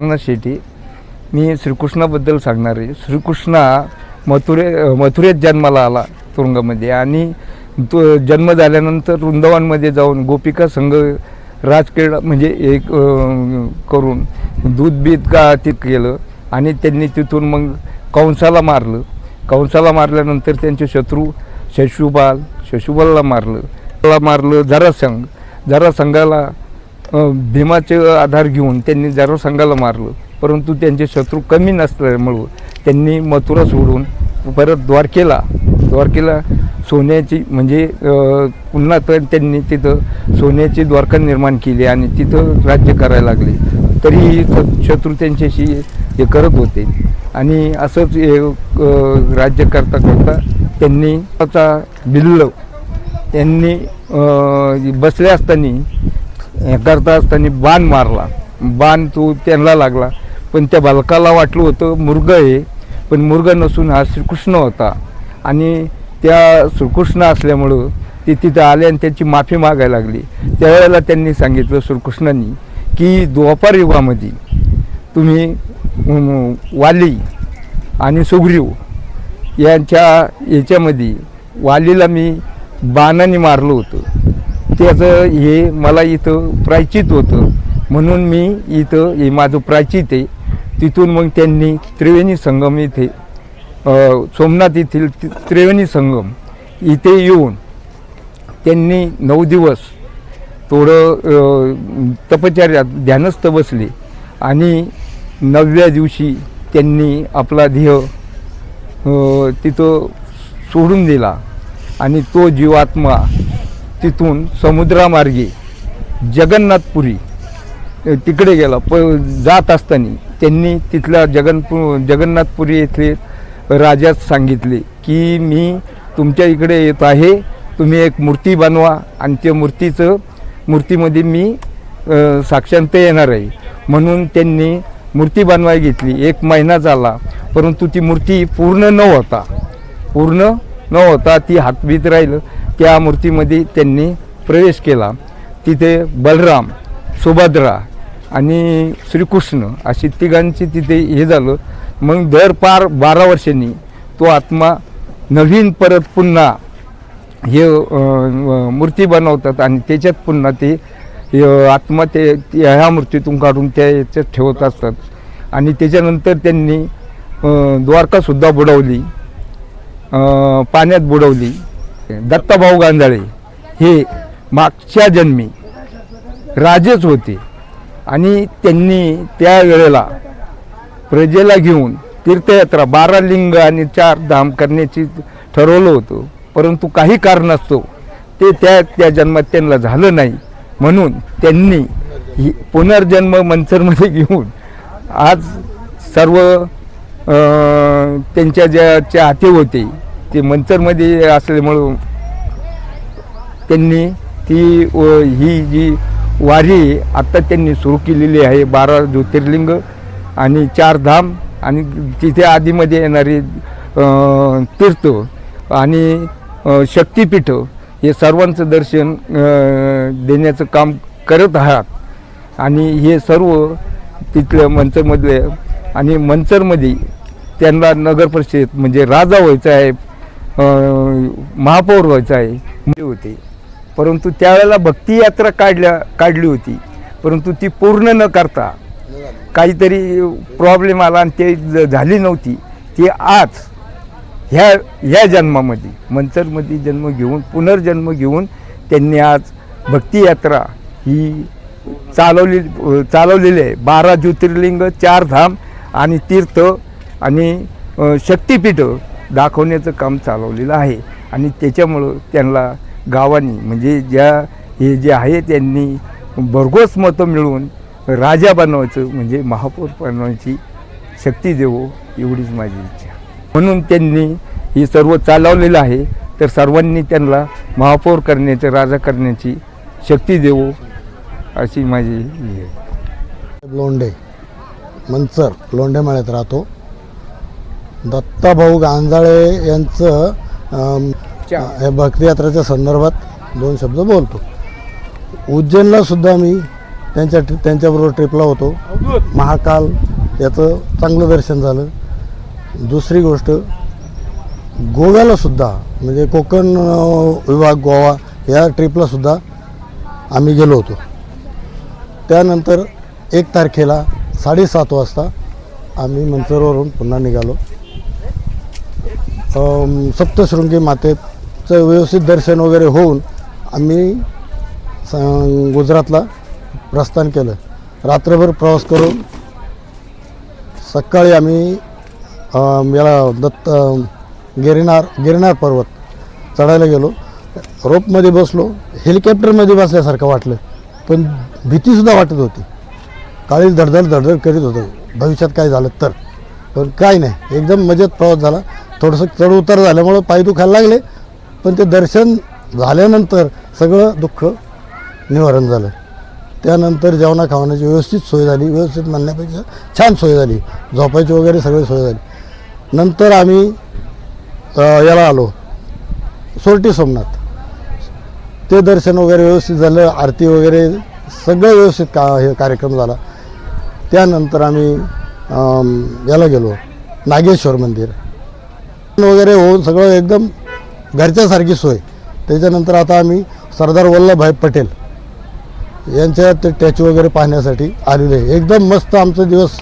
रघुनाथ शेट्टी मी श्रीकृष्णाबद्दल सांगणार आहे. श्रीकृष्ण मथुरे मथुरेत जन्माला आला तुरुंगामध्ये आणि तो जन्म झाल्यानंतर वृंदावनमध्ये जाऊन गोपिका संघ राजक्रीडा म्हणजे एक करून दूध बीत का ते केलं आणि त्यांनी तिथून मग कंसाला मारलं. कंसाला मारल्यानंतर त्यांचे शत्रू शशुबाल शशुबालला मारलं. त्याला मारलं. जरासंघ जरासंघाला भीमाचे आधार घेऊन त्यांनी जरासंघाला मारलं. परंतु त्यांचे शत्रू कमी नसल्यामुळं त्यांनी मथुरा सोडून परत द्वारकेला द्वारकेला सोन्याची म्हणजे पुन्हा तर त्यांनी तिथं सोन्याची द्वारका निर्माण केली आणि तिथं राज्य करायला लागले. तरीही शत्रू त्यांच्याशी हे करत होते. आणि असंच हे राज्य करता करता त्यांनी आता बिल्ल त्यांनी बसले असताना हे करता असताना बाण मारला. बाण तो त्यांना लागला. पण त्या बालकाला वाटलं होतं मुर्ग आहे. पण मुर्ग नसून हा श्रीकृष्ण होता. आणि त्या श्रीकृष्ण असल्यामुळं ते तिथं आले आणि त्यांची माफी मागायला लागली. त्यावेळेला त्यांनी सांगितलं श्रीकृष्णांनी की द्वापार युगामध्ये तुम्ही वाली आणि सुग्रीव यांच्या याच्यामध्ये वालीला मी बाणाने मारलं होतं. त्याचं हे मला इथं प्रायचित होतं. म्हणून मी इथं हे माझं प्रायचित आहे. तिथून मग त्यांनी त्रिवेणी संगम इथे सोमनाथ येथील त्रिवेणी संगम इथे येऊन त्यांनी नऊ दिवस थोडं तपचार्यात ध्यानस्थ बसले. आणि नवव्या दिवशी त्यांनी आपला ध्येय तिथं सोडून दिला. आणि तो जीवात्मा तिथून समुद्रामार्गे जगन्नाथपुरी तिकडे गेला. प जात असताना त्यांनी तिथल्या जगनपु जगन्नाथपुरी येथले राजास सांगितले की मी तुमच्या इकडे येत आहे. तुम्ही एक मूर्ती बनवा आणि त्या मूर्तीचं मूर्तीमध्ये मी साक्षांत येणार आहे. म्हणून त्यांनी मूर्ती बनवाय घेतली. एक महिना झाला परंतु ती मूर्ती पूर्ण न होता पूर्ण न होता ती हातबीत राहिलं. त्या मूर्तीमध्ये त्यांनी प्रवेश केला. तिथे बलराम सुभद्रा आणि श्रीकृष्ण अशी तिघांची तिथे हे झालं. मग दर पार बारा वर्षांनी तो आत्मा नवीन परत पुन्हा हे मूर्ती बनवतात आणि त्याच्यात पुन्हा ते आत्मा ते ह्या मूर्तीतून काढून त्या याच्यात ठेवत असतात. आणि त्याच्यानंतर त्यांनी द्वारकासुद्धा बुडवली. पाण्यात बुडवली. दत्ताभाऊ गांजाळे हे मागच्या जन्मी राजेच होते. आणि त्यांनी त्या वेळेला प्रजेला घेऊन तीर्थयात्रा बारा लिंग आणि चार धाम करण्याची ठरवलं होतं. परंतु काही कारण असतो ते त्या त्या जन्मात त्यांना झालं नाही. म्हणून त्यांनी ही पुनर्जन्म मंचरमध्ये घेऊन आज सर्व त्यांच्या ज्या हाती होते ते मंचरमध्ये असल्यामुळं त्यांनी ती व ही जी वारी आत्ता त्यांनी सुरू केलेली आहे बारा ज्योतिर्लिंग आणि चार धाम आणि तिथे आधीमध्ये येणारे तीर्थ आणि शक्तिपीठ हे सर्वांचं दर्शन देण्याचं काम करत आहात. आणि हे सर्व तिथल्या मंचरमधले आणि मंचरमध्ये त्यांना नगर परिषद म्हणजे राजा व्हायचा आहे महापौर व्हायचं आहे. मुले होते. परंतु त्यावेळेला भक्ती यात्रा काढल्या काढली होती. परंतु ती पूर्ण न करता काहीतरी प्रॉब्लेम आला आणि ते ज- झाली नव्हती. ती आज ह्या ह्या जन्मामध्ये मंचरमध्ये जन्म घेऊन पुनर्जन्म घेऊन त्यांनी आज भक्ती यात्रा ही चालवली चालवलेली आहे. बारा ज्योतिर्लिंग चार धाम आणि तीर्थ आणि शक्तिपीठ दाखवण्याचं काम चालवलेलं आहे. आणि त्याच्यामुळं त्यांना गावांनी म्हणजे ज्या हे जे आहे त्यांनी भरघोस मतं मिळवून राजा बनवायचं म्हणजे महापौर बनवायची शक्ती देवो एवढीच माझी इच्छा. म्हणून त्यांनी हे सर्व चालवलेलं आहे. तर सर्वांनी त्यांना महापौर करण्याचं राजा करण्याची शक्ती देवो अशी माझी हे आहे. लोंढे मंचर लोंढेमाळ्यात राहतो. दत्ताभाऊ गांजाळे यांचं अम, हे भक्तियात्राच्या संदर्भात दोन शब्द बोलतो. उज्जैनला सुद्धा मी त्यांच्या त्यांच्याबरोबर ट्रिपला होतो. महाकाल याचं चांगलं दर्शन झालं. दुसरी गोष्ट गोव्याला सुद्धा म्हणजे कोकण अं, विभाग गोवा या ट्रिपला सुद्धा आम्ही गेलो होतो. त्यानंतर एक तारखेला साडेसात वाजता आम्ही मंचरवरून पुन्हा निघालो. सप्तशृंगी मातेचं व्यवस्थित दर्शन वगैरे होऊन आम्ही स- गुजरातला प्रस्थान केलं. रात्रभर प्रवास करून सकाळी आम्ही याला दत्त गिरणार गिरणार पर्वत चढायला गेलो. रोपमध्ये बसलो. हेलिकॉप्टरमध्ये बसल्यासारखं वाटलं. पण भीतीसुद्धा वाटत होती. काळी धडधड धडधड करीत होतं. भविष्यात काय झालं तर. पण काय नाही. एकदम मजेत प्रवास झाला. थोडंसं चढ उतार झाल्यामुळं पाय दुखायला लागले. पण ते दर्शन झाल्यानंतर सगळं दुःख निवारण झालं. त्यानंतर जेवणा खावण्याची व्यवस्थित सोय झाली. व्यवस्थित म्हणण्यापेक्षा छान सोय झाली. झोपायची वगैरे सगळी सोय झाली. नंतर आम्ही याला आलो. सोरटी सोमनाथ. ते दर्शन वगैरे व्यवस्थित झालं. आरती वगैरे सगळं व्यवस्थित का हे कार्यक्रम झाला. त्यानंतर आम्ही याला गेलो. नागेश्वर मंदिर. वगैरे होऊन सगळं एकदम घरच्यासारखी सोय. त्याच्यानंतर आता आम्ही सरदार वल्लभभाई पटेल यांच्या ते स्टॅच्यू वगैरे पाहण्यासाठी आलेले आहे. एकदम मस्त आमचा दिवस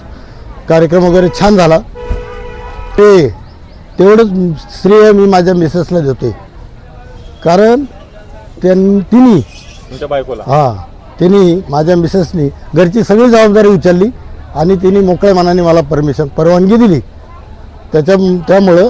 कार्यक्रम वगैरे छान झाला. ते तेवढंच श्रेय मी माझ्या मिसेसला देतोय. कारण त्यां तिने बायकोला? हां तिने माझ्या मिसेसनी घरची सगळी जबाबदारी उचलली आणि तिने मोकळ्या मनाने मला परमिशन परवानगी दिली. त्याच्या त्यामुळं